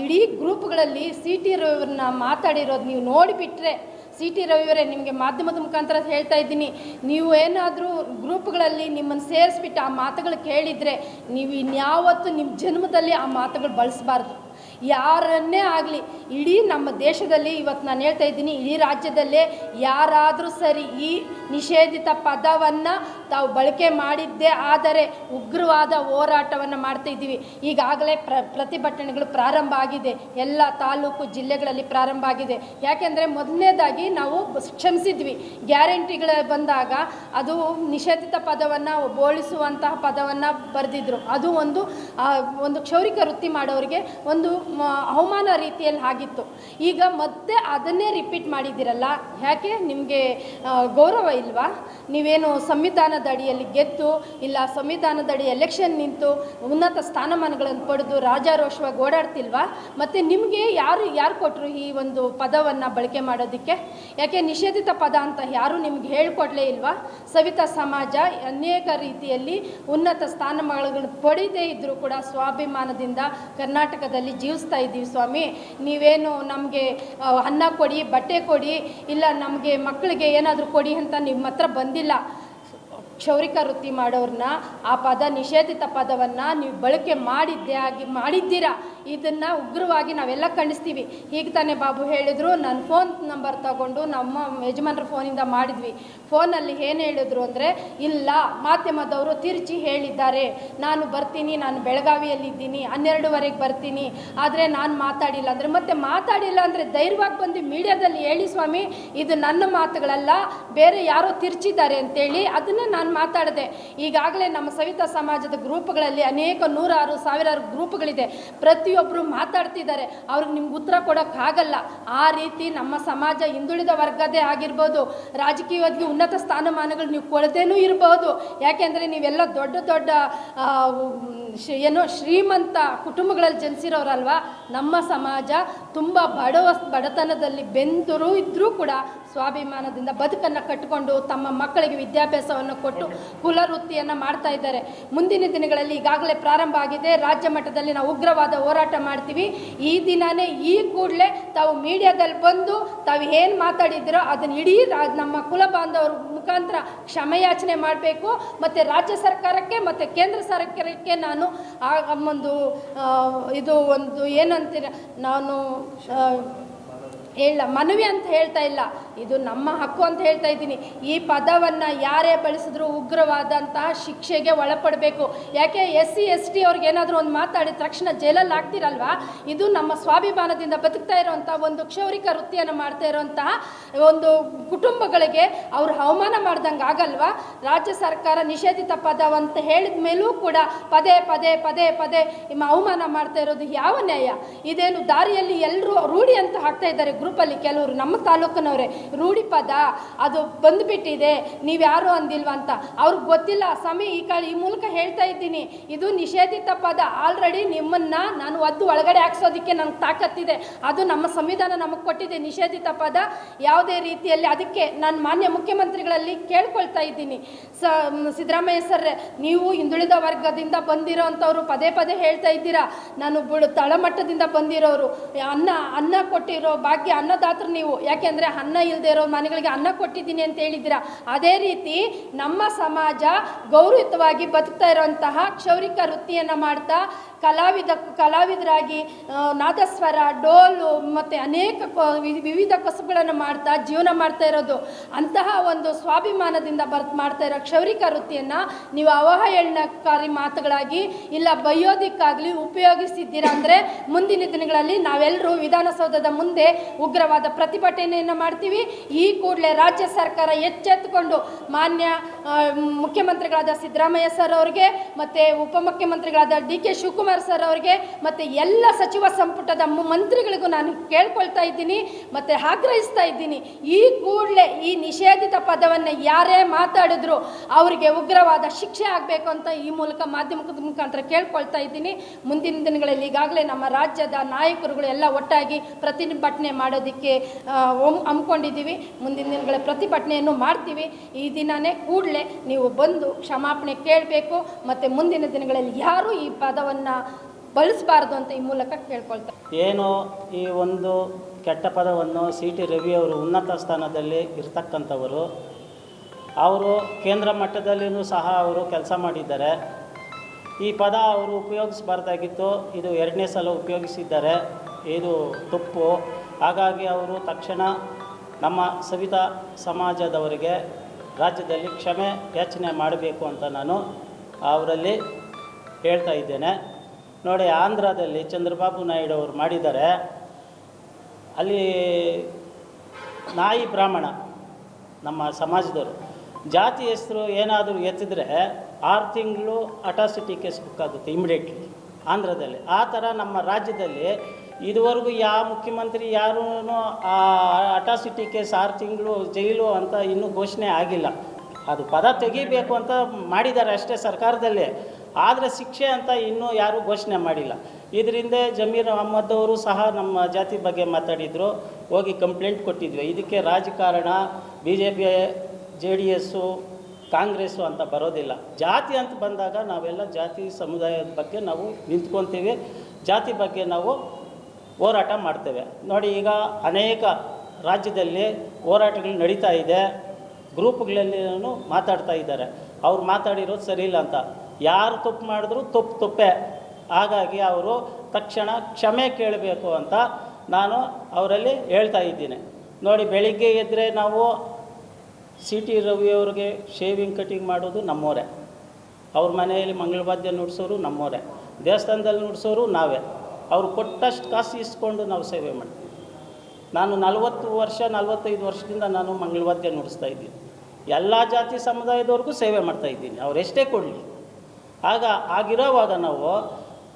ಇಡೀ ಗ್ರೂಪ್ಗಳಲ್ಲಿ ಸಿ ಟಿ ರವಿಯವ್ರನ್ನ ಮಾತಾಡಿರೋದು ನೀವು ನೋಡಿಬಿಟ್ರೆ ಸಿ ಟಿ ರವಿಯವರೇ ನಿಮಗೆ ಮಾಧ್ಯಮದ ಮುಖಾಂತರ ಹೇಳ್ತಾ ಇದ್ದೀನಿ. ನೀವು ಏನಾದರೂ ಗ್ರೂಪ್ಗಳಲ್ಲಿ ನಿಮ್ಮನ್ನು ಸೇರಿಸ್ಬಿಟ್ಟು ಆ ಮಾತುಗಳು ಕೇಳಿದರೆ ನೀವು ಇನ್ಯಾವತ್ತು ನಿಮ್ಮ ಜನ್ಮದಲ್ಲಿ ಆ ಮಾತುಗಳು ಬಳಸಬಾರ್ದು. ಯಾರನ್ನೇ ಆಗಲಿ ಇಡೀ ನಮ್ಮ ದೇಶದಲ್ಲಿ ಇವತ್ತು ನಾನು ಹೇಳ್ತಾ ಇದ್ದೀನಿ ಇಡೀ ರಾಜ್ಯದಲ್ಲೇ ಯಾರಾದರೂ ಸರಿ ಈ ನಿಷೇಧಿತ ಪದವನ್ನು ತಾವು ಬಳಕೆ ಮಾಡಿದ್ದೇ ಆದರೆ ಉಗ್ರವಾದ ಹೋರಾಟವನ್ನು ಮಾಡ್ತಾ ಇದ್ದೀವಿ. ಈಗಾಗಲೇ ಪ್ರ, ಪ್ರತಿಭಟನೆಗಳು ಪ್ರಾರಂಭ ಆಗಿದೆ. ಎಲ್ಲ ತಾಲೂಕು ಜಿಲ್ಲೆಗಳಲ್ಲಿ ಪ್ರಾರಂಭ ಆಗಿದೆ. ಯಾಕೆಂದರೆ ಮೊದಲನೇದಾಗಿ ನಾವು ಕ್ಷಮಿಸಿದ್ವಿ. ಗ್ಯಾರಂಟಿಗಳ ಬಂದಾಗ ಅದು ನಿಷೇಧಿತ ಪದವನ್ನು ಬೋಳಿಸುವಂತಹ ಪದವನ್ನು ಬರೆದಿದ್ರು. ಅದು ಒಂದು ಒಂದು ಕ್ಷೌರಿಕ ವೃತ್ತಿ ಮಾಡೋರಿಗೆ ಒಂದು ಅವಮಾನ ರೀತಿಯಲ್ಲಿ ಆಗಿತ್ತು. ಈಗ ಮತ್ತೆ ಅದನ್ನೇ ರಿಪೀಟ್ ಮಾಡಿದ್ದೀರಲ್ಲ? ಯಾಕೆ? ನಿಮಗೆ ಗೌರವ ಇಲ್ವಾ? ನೀವೇನು ಸಂವಿಧಾನದ ಅಡಿಯಲ್ಲಿ ಗೆದ್ದು, ಇಲ್ಲ ಸಂವಿಧಾನದ ಅಡಿ ಎಲೆಕ್ಷನ್ ನಿಂತು ಉನ್ನತ ಸ್ಥಾನಮಾನಗಳನ್ನು ಪಡೆದು ರಾಜಾರೋಷವಾಗಿ ಓಡಾಡ್ತಿಲ್ವಾ? ಮತ್ತು ನಿಮಗೆ ಯಾರು ಯಾರು ಕೊಟ್ಟರು ಈ ಒಂದು ಪದವನ್ನು ಬಳಕೆ ಮಾಡೋದಕ್ಕೆ? ಯಾಕೆ ನಿಷೇಧಿತ ಪದ ಅಂತ ಯಾರೂ ನಿಮ್ಗೆ ಹೇಳ್ಕೊಡ್ಲೇ ಇಲ್ವಾ? ಸವಿತಾ ಸಮಾಜ ಅನೇಕ ರೀತಿಯಲ್ಲಿ ಉನ್ನತ ಸ್ಥಾನಮಾನಗಳನ್ನು ಪಡೆದೇ ಇದ್ದರೂ ಕೂಡ ಸ್ವಾಭಿಮಾನದಿಂದ ಕರ್ನಾಟಕದಲ್ಲಿ ಜೀವಿಸ್ತಾ ಇದ್ದೀವಿ ಸ್ವಾಮಿ. ನೀವೇನು ನಮಗೆ ಅನ್ನ ಕೊಡಿ, ಬಟ್ಟೆ ಕೊಡಿ, ಇಲ್ಲ ನಮಗೆ ಮಕ್ಕಳಿಗೆ ಏನಾದರೂ ಕೊಡಿ ಅಂತ ನಿಮ್ಮ ಹತ್ರ ಬಂದಿಲ್ಲ. ಕ್ಷೌರಿಕ ವೃತ್ತಿ ಮಾಡೋರನ್ನ ಆ ಪದ ನಿಷೇಧಿತ ಪದವನ್ನು ನೀವು ಬಳಕೆ ಮಾಡಿದ್ದೆ ಆಗಿ ಮಾಡಿದ್ದೀರಾ? ಇದನ್ನು ಉಗ್ರವಾಗಿ ನಾವೆಲ್ಲ ಖಂಡಿಸ್ತೀವಿ. ಈಗ ತಾನೇ ಬಾಬು ಹೇಳಿದರು. ನನ್ನ ಫೋನ್ ನಂಬರ್ ತಗೊಂಡು ನಮ್ಮ ಯಜಮಾನ್ರ ಫೋನಿಂದ ಮಾಡಿದ್ವಿ. ಫೋನಲ್ಲಿ ಏನು ಹೇಳಿದ್ರು ಅಂದರೆ, ಇಲ್ಲ, ಮಾಧ್ಯಮದವರು ತಿರುಚಿ ಹೇಳಿದ್ದಾರೆ. ನಾನು ಬರ್ತೀನಿ, ನಾನು ಬೆಳಗಾವಿಯಲ್ಲಿದ್ದೀನಿ ಹನ್ನೆರಡುವರೆಗೆ ಬರ್ತೀನಿ. ಆದರೆ ನಾನು ಮಾತಾಡಿಲ್ಲ ಅಂದರೆ, ಮತ್ತೆ ಮಾತಾಡಿಲ್ಲ ಅಂದರೆ ಧೈರ್ಯವಾಗಿ ಬಂದು ಮೀಡಿಯಾದಲ್ಲಿ ಹೇಳಿ ಸ್ವಾಮಿ, ಇದು ನನ್ನ ಮಾತುಗಳಲ್ಲ, ಬೇರೆ ಯಾರೋ ತಿರ್ಚಿದ್ದಾರೆ ಅಂತೇಳಿ, ಅದನ್ನು ನಾನು ಮಾತಾಡಿದೆ. ಈಗಾಗಲೇ ನಮ್ಮ ಸವಿತಾ ಸಮಾಜದ ಗ್ರೂಪ್ಗಳಲ್ಲಿ ಅನೇಕ ನೂರಾರು, ಸಾವಿರಾರು ಗ್ರೂಪ್ಗಳಿದೆ. ಪ್ರತಿಯೊಬ್ಬರು ಮಾತಾಡ್ತಿದ್ದಾರೆ. ಅವ್ರಿಗೆ ನಿಮ್ಗೆ ಉತ್ತರ ಕೊಡೋಕ್ಕಾಗಲ್ಲ. ಆ ರೀತಿ ನಮ್ಮ ಸಮಾಜ ಹಿಂದುಳಿದ ವರ್ಗದೇ ಆಗಿರ್ಬೋದು. ರಾಜಕೀಯವಾಗಿ ಉನ್ನತ ಸ್ಥಾನಮಾನಗಳು ನೀವು ಕೊಡದೇನೂ ಇರಬಹುದು ಯಾಕೆಂದರೆ ನೀವೆಲ್ಲ ದೊಡ್ಡ ದೊಡ್ಡ ಏನೋ ಶ್ರೀಮಂತ ಕುಟುಂಬಗಳಲ್ಲಿ ಜನಿಸಿರೋರಲ್ವಾ? ನಮ್ಮ ಸಮಾಜ ತುಂಬ ಬಡವ ಬಡತನದಲ್ಲಿ ಬೆಂದರು ಇದ್ದರೂ ಕೂಡ ಸ್ವಾಭಿಮಾನದಿಂದ ಬದುಕನ್ನು ಕಟ್ಟಿಕೊಂಡು ತಮ್ಮ ಮಕ್ಕಳಿಗೆ ವಿದ್ಯಾಭ್ಯಾಸವನ್ನು ಕೊಟ್ಟು ಕುಲವೃತ್ತಿಯನ್ನು ಮಾಡ್ತಾ ಇದ್ದಾರೆ. ಮುಂದಿನ ದಿನಗಳಲ್ಲಿ ಈಗಾಗಲೇ ಪ್ರಾರಂಭ ಆಗಿದೆ. ರಾಜ್ಯ ಮಟ್ಟದಲ್ಲಿ ನಾವು ಉಗ್ರವಾದ ಹೋರಾಟ ಮಾಡ್ತೀವಿ. ಈ ದಿನವೇ ಈ ಕೂಡಲೇ ತಾವು ಮೀಡಿಯಾದಲ್ಲಿ ಬಂದು ತಾವು ಏನು ಮಾತಾಡಿದ್ದೀರೋ ಅದನ್ನು ಇಡೀ ನಮ್ಮ ಕುಲ ಬಾಂಧವರ ಮುಖಾಂತರ ಕ್ಷಮೆಯಾಚನೆ ಮಾಡಬೇಕು. ಮತ್ತು ರಾಜ್ಯ ಸರ್ಕಾರಕ್ಕೆ ಮತ್ತು ಕೇಂದ್ರ ಸರ್ಕಾರಕ್ಕೆ ನಾನು ಆ ಒಂದು ಇದು ಒಂದು ಏನಂತೀರ ನಾನು ಹೇಳ, ಮನವಿ ಅಂತ ಹೇಳ್ತಾ ಇಲ್ಲ. ಇದು ನಮ್ಮ ಹಕ್ಕು ಅಂತ ಹೇಳ್ತಾ ಇದ್ದೀನಿ. ಈ ಪದವನ್ನು ಯಾರೇ ಬಳಸಿದ್ರು ಉಗ್ರವಾದಂತಹ ಶಿಕ್ಷೆಗೆ ಒಳಪಡಬೇಕು. ಯಾಕೆ ಎಸ್ ಸಿ, ಎಸ್ ಟಿ ಅವ್ರಿಗೆ ಏನಾದರೂ ಒಂದು ಮಾತಾಡಿದ ತಕ್ಷಣ ಜೈಲಲ್ಲಿ ಹಾಕ್ತಿರಲ್ವಾ? ಇದು ನಮ್ಮ ಸ್ವಾಭಿಮಾನದಿಂದ ಬದುಕ್ತಾ ಇರುವಂಥ ಒಂದು ಕ್ಷೌರಿಕ ವೃತ್ತಿಯನ್ನು ಮಾಡ್ತಾ ಇರುವಂತಹ ಒಂದು ಕುಟುಂಬಗಳಿಗೆ ಅವರು ಅವಮಾನ ಮಾಡ್ದಂಗೆ ಆಗಲ್ವಾ? ರಾಜ್ಯ ಸರ್ಕಾರ ನಿಷೇಧಿತ ಪದವಂತ ಹೇಳಿದ ಮೇಲೂ ಕೂಡ ಪದೇ ಪದೇ ಪದೇ ಪದೇ ನಿಮ್ಮ ಅವಮಾನ ಮಾಡ್ತಾ ಇರೋದು ಯಾವ ನ್ಯಾಯ? ಇದೇನು ದಾರಿಯಲ್ಲಿ ಎಲ್ಲರೂ ರೂಢಿ ಅಂತ ಹಾಕ್ತಾ ಇದ್ದಾರೆ ಗ್ರೂಪಲ್ಲಿ ಕೆಲವರು ನಮ್ಮ ತಾಲೂಕಿನವರೇ, ರೂಢಿ ಪದ ಅದು ಬಂದುಬಿಟ್ಟಿದೆ ನೀವ್ಯಾರು ಅಂದಿಲ್ವ ಅಂತ. ಅವ್ರಿಗೆ ಗೊತ್ತಿಲ್ಲ ಸ್ವಾಮಿ ಈ ಕಾಳ ಈ ಮೂಲಕ ಹೇಳ್ತಾ ಇದ್ದೀನಿ. ಇದು ನಿಷೇಧಿತ ಪದ. ಆಲ್ರೆಡಿ ನಿಮ್ಮನ್ನ ನಾನು ಒದ್ದು ಒಳಗಡೆ ಹಾಕ್ಸೋದಕ್ಕೆ ನನಗೆ ತಾಕತ್ತಿದೆ. ಅದು ನಮ್ಮ ಸಂವಿಧಾನ ನಮಗೆ ಕೊಟ್ಟಿದೆ ನಿಷೇಧಿತ ಪದ. ಯಾವುದೇ ರೀತಿಯಲ್ಲಿ ಅದಕ್ಕೆ ನಾನು ಮಾನ್ಯ ಮುಖ್ಯಮಂತ್ರಿಗಳಲ್ಲಿ ಕೇಳ್ಕೊಳ್ತಾ ಇದ್ದೀನಿ. ಸ ಸಿದ್ದರಾಮಯ್ಯ ಸರ್ ನೀವು ಹಿಂದುಳಿದ ವರ್ಗದಿಂದ ಬಂದಿರೋಂಥವ್ರು ಪದೇ ಪದೇ ಹೇಳ್ತಾ ಇದ್ದೀರಾ. ನಾನು ಬುಡ ತಳಮಟ್ಟದಿಂದ ಬಂದಿರೋರು, ಅನ್ನ ಅನ್ನ ಕೊಟ್ಟಿರೋ ಭಾಗ್ಯ ಅನ್ನದಾತರು ನೀವು. ಯಾಕೆಂದರೆ ಅನ್ನ ಇಲ್ಲದೆ ಇರೋ ಮನೆಗಳಿಗೆ ಅನ್ನ ಕೊಟ್ಟಿದ್ದೀನಿ ಅಂತ ಹೇಳಿದ್ದೀರಾ? ಅದೇ ರೀತಿ ನಮ್ಮ ಸಮಾಜ ಗೌರವಯುತವಾಗಿ ಬದುಕ್ತಾ ಇರುವಂತಹ ಕ್ಷೌರಿಕ ವೃತ್ತಿಯನ್ನು ಮಾಡ್ತಾ ಕಲಾವಿದ, ಕಲಾವಿದರಾಗಿ ನಾದಸ್ವರ, ಡೋಲು ಮತ್ತು ಅನೇಕ ವಿವಿಧ ಕಸುಬುಗಳನ್ನು ಮಾಡ್ತಾ ಜೀವನ ಮಾಡ್ತಾ ಇರೋದು. ಅಂತಹ ಒಂದು ಸ್ವಾಭಿಮಾನದಿಂದ ಬರ್, ಮಾಡ್ತಾ ಇರೋ ಕ್ಷೌರಿಕ ವೃತ್ತಿಯನ್ನು ನೀವು ಅವಹೇಳನಕಾರಿ ಮಾತುಗಳಾಗಿ ಇಲ್ಲ ಬಯ್ಯೋದಿಕ್ಕಾಗಲಿ ಉಪಯೋಗಿಸಿದ್ದೀರಾ ಅಂದರೆ ಮುಂದಿನ ದಿನಗಳಲ್ಲಿ ನಾವೆಲ್ಲರೂ ವಿಧಾನಸೌಧದ ಮುಂದೆ ಉಗ್ರವಾದ ಪ್ರತಿಭಟನೆಯನ್ನು ಮಾಡ್ತೀವಿ. ಈ ಕೂಡಲೇ ರಾಜ್ಯ ಸರ್ಕಾರ ಎಚ್ಚೆತ್ತುಕೊಂಡು ಮಾನ್ಯ ಮುಖ್ಯಮಂತ್ರಿಗಳಾದ ಸಿದ್ದರಾಮಯ್ಯ ಸರ್ ಅವರಿಗೆ ಮತ್ತು ಉಪಮುಖ್ಯಮಂತ್ರಿಗಳಾದ ಡಿ ಕೆ ಶಿವಕುಮಾರ್ ಸರ್ ಅವರಿಗೆ ಮತ್ತು ಎಲ್ಲ ಸಚಿವ ಸಂಪುಟದ ಮಂತ್ರಿಗಳಿಗೂ ನಾನು ಕೇಳ್ಕೊಳ್ತಾ ಇದ್ದೀನಿ, ಮತ್ತು ಆಗ್ರಹಿಸ್ತಾ ಇದ್ದೀನಿ. ಈ ಕೂಡಲೇ ಈ ನಿಷೇಧಿತ ಪದವನ್ನು ಯಾರೇ ಮಾತಾಡಿದ್ರು ಅವರಿಗೆ ಉಗ್ರವಾದ ಶಿಕ್ಷೆ ಆಗಬೇಕು ಅಂತ ಈ ಮೂಲಕ ಮಾಧ್ಯಮದ ಮುಖಾಂತರ ಕೇಳ್ಕೊಳ್ತಾ ಇದ್ದೀನಿ. ಮುಂದಿನ ದಿನಗಳಲ್ಲಿ ಈಗಾಗಲೇ ನಮ್ಮ ರಾಜ್ಯದ ನಾಯಕರುಗಳು ಎಲ್ಲ ಒಟ್ಟಾಗಿ ಪ್ರತಿಭಟನೆ ಮಾಡೋದಕ್ಕೆ ಹಮ್ಮಿಕೊಂಡಿದ್ದೀವಿ. ಮುಂದಿನ ದಿನಗಳ ಪ್ರತಿಭಟನೆಯನ್ನು ಮಾಡ್ತೀವಿ. ಈ ದಿನವೇ ಕೂಡಲೇ ನೀವು ಬಂದು ಕ್ಷಮಾಪಣೆ ಕೇಳಬೇಕು. ಮತ್ತು ಮುಂದಿನ ದಿನಗಳಲ್ಲಿ ಯಾರೂ ಈ ಪದವನ್ನು ಬಳಸಬಾರ್ದು ಅಂತ ಈ ಮೂಲಕ ಕೇಳ್ಕೊಳ್ತಾರೆ. ಏನು ಈ ಒಂದು ಕೆಟ್ಟ ಪದವನ್ನು ಸಿ ಟಿ ರವಿಯವರು ಉನ್ನತ ಸ್ಥಾನದಲ್ಲಿ ಇರ್ತಕ್ಕಂಥವರು, ಅವರು ಕೇಂದ್ರ ಮಟ್ಟದಲ್ಲಿಯೂ ಸಹ ಅವರು ಕೆಲಸ ಮಾಡಿದ್ದಾರೆ. ಈ ಪದ ಅವರು ಉಪಯೋಗಿಸಬಾರ್ದಾಗಿತ್ತು. ಇದು ಎರಡನೇ ಸಲ ಉಪಯೋಗಿಸಿದ್ದಾರೆ. ಇದು ತಪ್ಪು. ಹಾಗಾಗಿ ಅವರು ತಕ್ಷಣ ನಮ್ಮ ಸವಿತಾ ಸಮಾಜದವರಿಗೆ ರಾಜ್ಯದಲ್ಲಿ ಕ್ಷಮೆ ಯಾಚನೆ ಮಾಡಬೇಕು ಅಂತ ನಾನು ಅವರಲ್ಲಿ ಹೇಳ್ತಾ ಇದ್ದೇನೆ. ನೋಡಿ, ಆಂಧ್ರದಲ್ಲಿ ಚಂದ್ರಬಾಬು ನಾಯ್ಡು ಅವರು ಮಾಡಿದ್ದಾರೆ. ಅಲ್ಲಿ ನಾಯಿ ಬ್ರಾಹ್ಮಣ ನಮ್ಮ ಸಮಾಜದವರು. ಜಾತಿ ಹೆಸರು ಏನಾದರೂ ಎತ್ತಿದ್ರೆ ಆರು ತಿಂಗಳು ಅಟಾಸಿಟಿ ಕೇಸ್ ಬುಕ್ ಆಗುತ್ತೆ ಇಮಿಡಿಯೇಟ್ಲಿ ಆಂಧ್ರದಲ್ಲಿ. ಆ ಥರ ನಮ್ಮ ರಾಜ್ಯದಲ್ಲಿ ಇದುವರೆಗೂ ಯಾವ ಮುಖ್ಯಮಂತ್ರಿ ಯಾರೂ ಆ ಅಟಾಸಿಟಿ ಕೇಸ್ ಆರು ತಿಂಗಳು ಜೈಲು ಅಂತ ಇನ್ನೂ ಘೋಷಣೆ ಆಗಿಲ್ಲ. ಅದು ಪದ ತೆಗಿಬೇಕು ಅಂತ ಮಾಡಿದ್ದಾರೆ ಅಷ್ಟೇ ಸರ್ಕಾರದಲ್ಲಿ. ಆದರೆ ಶಿಕ್ಷೆ ಅಂತ ಇನ್ನೂ ಯಾರೂ ಘೋಷಣೆ ಮಾಡಿಲ್ಲ. ಇದರಿಂದ ಜಮೀರ್ ಅಹಮ್ಮದ್ ಅವರು ಸಹ ನಮ್ಮ ಜಾತಿ ಬಗ್ಗೆ ಮಾತಾಡಿದರು. ಹೋಗಿ ಕಂಪ್ಲೇಂಟ್ ಕೊಟ್ಟಿದ್ವಿ. ಇದಕ್ಕೆ ರಾಜಕಾರಣ B J P J D S Congress ಅಂತ ಬರೋದಿಲ್ಲ. ಜಾತಿ ಅಂತ ಬಂದಾಗ ನಾವೆಲ್ಲ ಜಾತಿ ಸಮುದಾಯದ ಬಗ್ಗೆ ನಾವು ನಿಂತ್ಕೊತೀವಿ. ಜಾತಿ ಬಗ್ಗೆ ನಾವು ಹೋರಾಟ ಮಾಡ್ತೇವೆ. ನೋಡಿ, ಈಗ ಅನೇಕ ರಾಜ್ಯದಲ್ಲಿ ಹೋರಾಟಗಳು ನಡೀತಾ ಇದೆ. ಗ್ರೂಪ್ಗಳಲ್ಲಿನೂ ಮಾತಾಡ್ತಾ ಇದ್ದಾರೆ. ಅವ್ರು ಮಾತಾಡಿರೋದು ಸರಿ ಇಲ್ಲ ಅಂತ. ಯಾರು ತಪ್ಪು ಮಾಡಿದ್ರು ತಪ್ಪು ತಪ್ಪೆ. ಹಾಗಾಗಿ ಅವರು ತಕ್ಷಣ ಕ್ಷಮೆ ಕೇಳಬೇಕು ಅಂತ ನಾನು ಅವರಲ್ಲಿ ಹೇಳ್ತಾ ಇದ್ದೀನಿ. ನೋಡಿ, ಬೆಳಿಗ್ಗೆ ಎದ್ದರೆ ನಾವು ಸಿ ಟಿ ರವಿಯವ್ರಿಗೆ ಶೇವಿಂಗ್ ಕಟಿಂಗ್ ಮಾಡೋದು ನಮ್ಮವರೇ ಅವ್ರ ಮನೆಯಲ್ಲಿ ಮಂಗಳವಾದ್ಯ ನುಡಿಸೋರು ನಮ್ಮವರೇ ದೇವಸ್ಥಾನದಲ್ಲಿ ನುಡಿಸೋರು ನಾವೇ. ಅವ್ರು ಕೊಟ್ಟಷ್ಟು ಕಾಸು ಇಸ್ಕೊಂಡು ನಾವು ಸೇವೆ ಮಾಡ್ತೀವಿ. ನಾನು ನಲವತ್ತು ವರ್ಷ, ನಲವತ್ತೈದು ವರ್ಷದಿಂದ ನಾನು ಮಂಗಳವಾದ್ಯ ನುಡಿಸ್ತಾ ಇದ್ದೀನಿ. ಎಲ್ಲ ಜಾತಿ ಸಮುದಾಯದವ್ರಿಗೂ ಸೇವೆ ಮಾಡ್ತಾ ಇದ್ದೀನಿ. ಅವ್ರು ಎಷ್ಟೇ ಕೊಡಲಿ. ಆಗ ಆಗಿರೋವಾಗ ನಾವು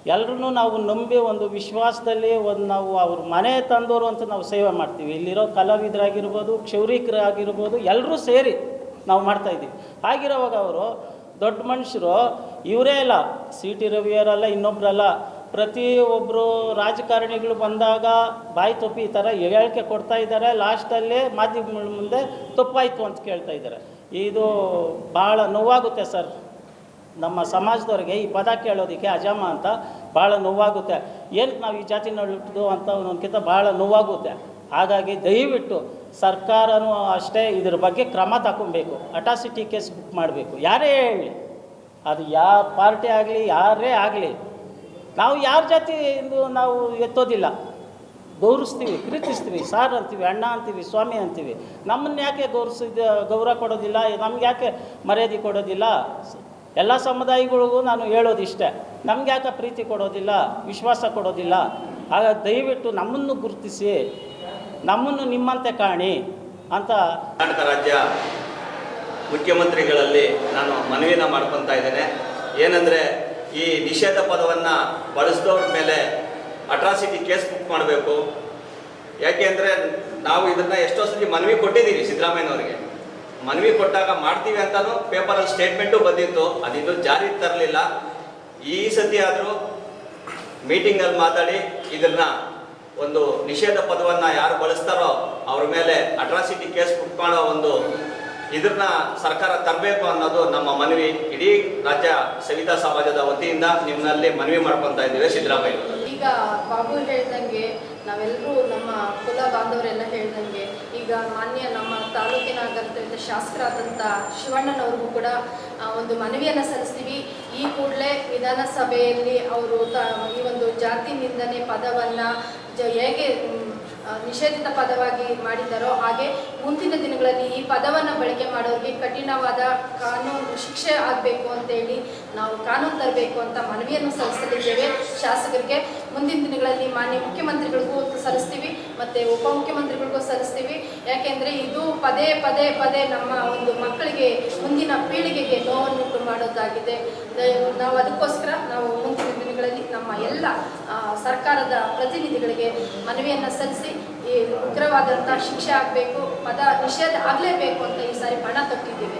ಎಲ್ಲರೂ ನಾವು ನಂಬಿ ಒಂದು ವಿಶ್ವಾಸದಲ್ಲಿ ಒಂದು ನಾವು ಅವ್ರ ಮನೆ ತಂದೋರು ಅಂತ ನಾವು ಸೇವೆ ಮಾಡ್ತೀವಿ. ಇಲ್ಲಿರೋ ಕಲಾವಿದರಾಗಿರ್ಬೋದು, ಕ್ಷೌರಿಕರಾಗಿರ್ಬೋದು ಎಲ್ಲರೂ ಸೇರಿ ನಾವು ಮಾಡ್ತಾ ಇದ್ದೀವಿ. ಆಗಿರೋವಾಗ ಅವರು ದೊಡ್ಡ ಮನುಷ್ಯರು, ಇವರೇ ಅಲ್ಲ, ಸಿ ಟಿ ರವಿಯವರಲ್ಲ ಇನ್ನೊಬ್ಬರಲ್ಲ ಪ್ರತಿ ಒಬ್ಬರು ರಾಜಕಾರಣಿಗಳು ಬಂದಾಗ ಬಾಯಿ ತೊಪ್ಪಿ ಈ ಥರ ಹೇಳಿಕೆ ಕೊಡ್ತಾ ಇದ್ದಾರೆ. ಲಾಸ್ಟಲ್ಲಿ ಮಾಧ್ಯಮಗಳ ಮುಂದೆ ತಪ್ಪಾಯಿತು ಅಂತ ಕೇಳ್ತಾ ಇದ್ದಾರೆ. ಇದು ಭಾಳ ನೋವಾಗುತ್ತೆ ಸರ್. ನಮ್ಮ ಸಮಾಜದವ್ರಿಗೆ ಈ ಪದ ಕೇಳೋದಕ್ಕೆ ಅಜಾಮ ಅಂತ ಭಾಳ ನೋವಾಗುತ್ತೆ. ಏನಕ್ಕೆ ನಾವು ಈ ಜಾತಿ ಹುಟ್ಟಿದು ಅಂತ ಅನ್ನೋದಕ್ಕಿಂತ ಭಾಳ ನೋವಾಗುತ್ತೆ. ಹಾಗಾಗಿ ದಯವಿಟ್ಟು ಸರ್ಕಾರನೂ ಅಷ್ಟೇ ಇದ್ರ ಬಗ್ಗೆ ಕ್ರಮ ತಗೊಬೇಕು ಅಟಾಸಿಟಿ ಕೇಸ್ ಬುಕ್ ಮಾಡಬೇಕು. ಯಾರೇ ಹೇಳಿ. ಅದು ಯಾವ ಪಾರ್ಟಿ ಆಗಲಿ, ಯಾರೇ ಆಗಲಿ. ನಾವು ಯಾರ ಜಾತಿ ಎಂದು ನಾವು ಎತ್ತೋದಿಲ್ಲ. ಗೌರವಿಸ್ತೀವಿ, ಪ್ರೀತಿಸ್ತೀವಿ, ಸಾರ್ ಅಂತೀವಿ, ಅಣ್ಣ ಅಂತೀವಿ, ಸ್ವಾಮಿ ಅಂತೀವಿ. ನಮ್ಮನ್ನ ಯಾಕೆ ಗೌರವಿಸಿದ, ಗೌರವ ಕೊಡೋದಿಲ್ಲ, ನಮ್ಗೆ ಯಾಕೆ ಮರ್ಯಾದೆ ಕೊಡೋದಿಲ್ಲ? ಎಲ್ಲ ಸಮುದಾಯಗಳಿಗೂ ನಾನು ಹೇಳೋದು ಇಷ್ಟೇ ನಮ್ಗೆ ಯಾಕೆ ಪ್ರೀತಿ ಕೊಡೋದಿಲ್ಲ, ವಿಶ್ವಾಸ ಕೊಡೋದಿಲ್ಲ? ಆಗ ದಯವಿಟ್ಟು ನಮ್ಮನ್ನು ಗುರುತಿಸಿ, ನಮ್ಮನ್ನು ನಿಮ್ಮಂತೆ ಕಾಣಿ ಅಂತ ಕರ್ನಾಟಕ ರಾಜ್ಯ ಮುಖ್ಯಮಂತ್ರಿಗಳಲ್ಲಿ ನಾನು ಮನವಿನ ಮಾಡ್ಕೊತಾ ಇದ್ದೇನೆ. ಏನಂದರೆ ಈ ನಿಷೇಧ ಪದವನ್ನು ಬಳಸಿದವ್ರ ಮೇಲೆ ಅಟ್ರಾಸಿಟಿ ಕೇಸ್ ಬುಕ್ ಮಾಡಬೇಕು. ಯಾಕೆ ಅಂದರೆ ನಾವು ಇದನ್ನು ಎಷ್ಟೋ ಸತಿ ಮನವಿ ಕೊಟ್ಟಿದ್ದೀವಿ ಸಿದ್ದರಾಮಯ್ಯನವರಿಗೆ. ಮನವಿ ಕೊಟ್ಟಾಗ ಮಾಡ್ತೀವಿ ಅಂತಲೂ ಪೇಪರಲ್ಲಿ ಸ್ಟೇಟ್ಮೆಂಟು ಬಂದಿತ್ತು. ಅದಿನ್ನೂ ಜಾರಿ ತರಲಿಲ್ಲ. ಈ ಸತಿ ಆದರೂ ಮೀಟಿಂಗಲ್ಲಿ ಮಾತಾಡಿ ಇದನ್ನು ಒಂದು ನಿಷೇಧ ಪದವನ್ನು ಯಾರು ಬಳಸ್ತಾರೋ ಅವ್ರ ಮೇಲೆ ಅಟ್ರಾಸಿಟಿ ಕೇಸ್ ಬುಕ್ ಮಾಡೋ ಒಂದು ಇದನ್ನ ಸರ್ಕಾರ ತರಬೇಕು ಅನ್ನೋದು ನಮ್ಮ ಮನವಿ. ಇಡೀ ರಾಜ್ಯ ಸವಿತಾ ಸಮಾಜದ ವತಿಯಿಂದ ನಿಮ್ಮಲ್ಲಿ ಮನವಿ ಮಾಡ್ಕೊತಾ ಇದ್ದೀವಿ ಸಿದ್ದರಾಮಯ್ಯ. ಈಗ ಬಾಬು ಹೇಳ್ದಂಗೆ ನಾವೆಲ್ಲರೂ ನಮ್ಮ ಕುಲ ಬಾಂಧವರೆಲ್ಲ ಹೇಳ್ದಂಗೆ ಈಗ ಮಾನ್ಯ ನಮ್ಮ ತಾಲೂಕಿನ ಗಂತವ್ಯ ಶಾಸಕರಾದಂಥ ಶಿವಣ್ಣನವ್ರಿಗೂ ಕೂಡ ಒಂದು ಮನವಿಯನ್ನು ಸಲ್ಲಿಸ್ತೀವಿ. ಈ ಕೂಡಲೇ ವಿಧಾನಸಭೆಯಲ್ಲಿ ಅವರು ಈ ಒಂದು ಜಾತಿ ನಿಂದನೆ ಪದವನ್ನು ಹೇಗೆ ನಿಷೇಧಿತ ಪದವಾಗಿ ಮಾಡಿದ್ದಾರೋ ಹಾಗೆ ಮುಂದಿನ ದಿನಗಳಲ್ಲಿ ಈ ಪದವನ್ನು ಬಳಕೆ ಮಾಡೋರಿಗೆ ಕಠಿಣವಾದ ಕಾನೂನು ಶಿಕ್ಷೆ ಆಗಬೇಕು ಅಂತೇಳಿ ನಾವು ಕಾನೂನು ತರಬೇಕು ಅಂತ ಮನವಿಯನ್ನು ಸಲ್ಲಿಸಲಿದ್ದೇವೆ. ಶಾಸಕರಿಗೆ ಮುಂದಿನ ದಿನಗಳಲ್ಲಿ ಮಾನ್ಯ ಮುಖ್ಯಮಂತ್ರಿಗಳಿಗೂ ಸಲ್ಲಿಸ್ತೀವಿ, ಮತ್ತು ಉಪಮುಖ್ಯಮಂತ್ರಿಗಳಿಗೂ ಸಲ್ಲಿಸ್ತೀವಿ. ಯಾಕೆಂದರೆ ಇದು ಪದೇ ಪದೇ ಪದೇ ನಮ್ಮ ಒಂದು ಮಕ್ಕಳಿಗೆ, ಮುಂದಿನ ಪೀಳಿಗೆಗೆ ನೋವನ್ನುಂಟು ಮಾಡೋದಾಗಿದೆ ನಾವು ಅದಕ್ಕೋಸ್ಕರ ನಾವು ಮುಂದಿನ ದಿನಗಳಲ್ಲಿ ನಮ್ಮ ಎಲ್ಲ ಸರ್ಕಾರದ ಪ್ರತಿನಿಧಿಗಳಿಗೆ ಮನವಿಯನ್ನು ಸಲ್ಲಿಸಿ, ಈ ಉಗ್ರವಾದಂಥ ಶಿಕ್ಷೆ ಆಗಬೇಕು, ಪದ ನಿಷೇಧ ಆಗಲೇಬೇಕು ಅಂತ ಈ ಸಾರಿ ಪಣ ತೊಟ್ಟಿದ್ದೇವೆ.